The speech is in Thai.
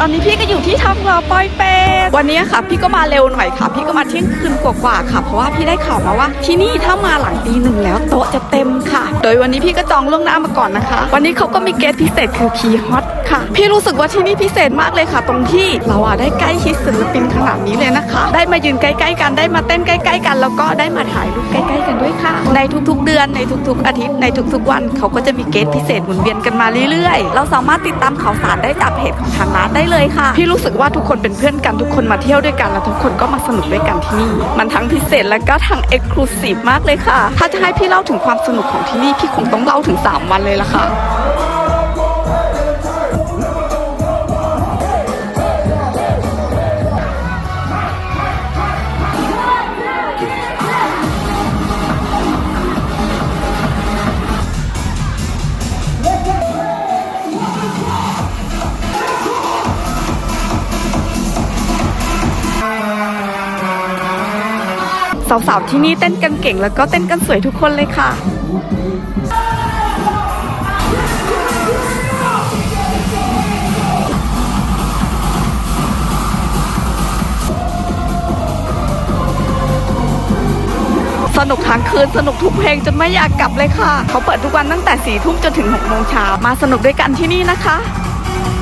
ตอนนี้พี่ก็อยู่ที่ทำเราปอยเป็ดวันนี้ค่ะ พี่ก็มาเร็วหน่อยค่ะ พี่ก็มาเที่ยงคืนกว่าๆค่ะ เพราะว่าพี่ได้ข่าวมาว่าที่นี่ถ้ามาหลังตีหนึ่งแล้วโต๊ะจะเต็มค่ะ โดยวันนี้พี่ก็จองล่วงหน้ามาก่อนนะคะ วันนี้เขาก็มีเกสพิเศษคือพีฮอตค่ะ พี่รู้สึกว่าที่นี่พิเศษมากเลยค่ะ ตรงที่เราอะได้ใกล้ชิดศิลปินขนาดนี้เลยนะคะ ได้มายืนใกล้ ๆ กันได้มาเต้นใกล้ ๆ กัน แล้วก็ได้มาถ่ายรูปใกล้ ๆ กันด้วย ในทุกๆเดือนในทุกๆ อาทิตย์ในทุกๆวัน เขาก็จะมีเกสพิเศษหมุนเวียนกันมาเรื่อยๆ เราสามารถติดตามข่าวสารได้จากเพจของทางร้านได้เลยค่ะ พี่รู้สึกว่าทุกคนเป็นเพื่อนกันทุกคนมาเที่ยวด้วยกันและทุกคนก็มาสนุกด้วยกันที่นี่ มันทั้งพิเศษและก็ทั้งเอ็กซ์คลูซีฟมากเลยค่ะ ถ้าจะให้พี่เล่าถึงความสนุกของที่นี่พี่คงต้องเล่าถึง 3 วันเลยละค่ะ สาวๆที่นี่เต้นกันเก่งแล้วก็เต้นกันสวยทุกคนเลยค่ะสนุกทั้งคืนสนุกทุกเพลงจนไม่อยากกลับเลยค่ะ เขาเปิดทุกวันตั้งแต่4ี่ทุ่มจนถึง6กโมงเช้ามาสนุกด้วยกันที่นี่นะคะ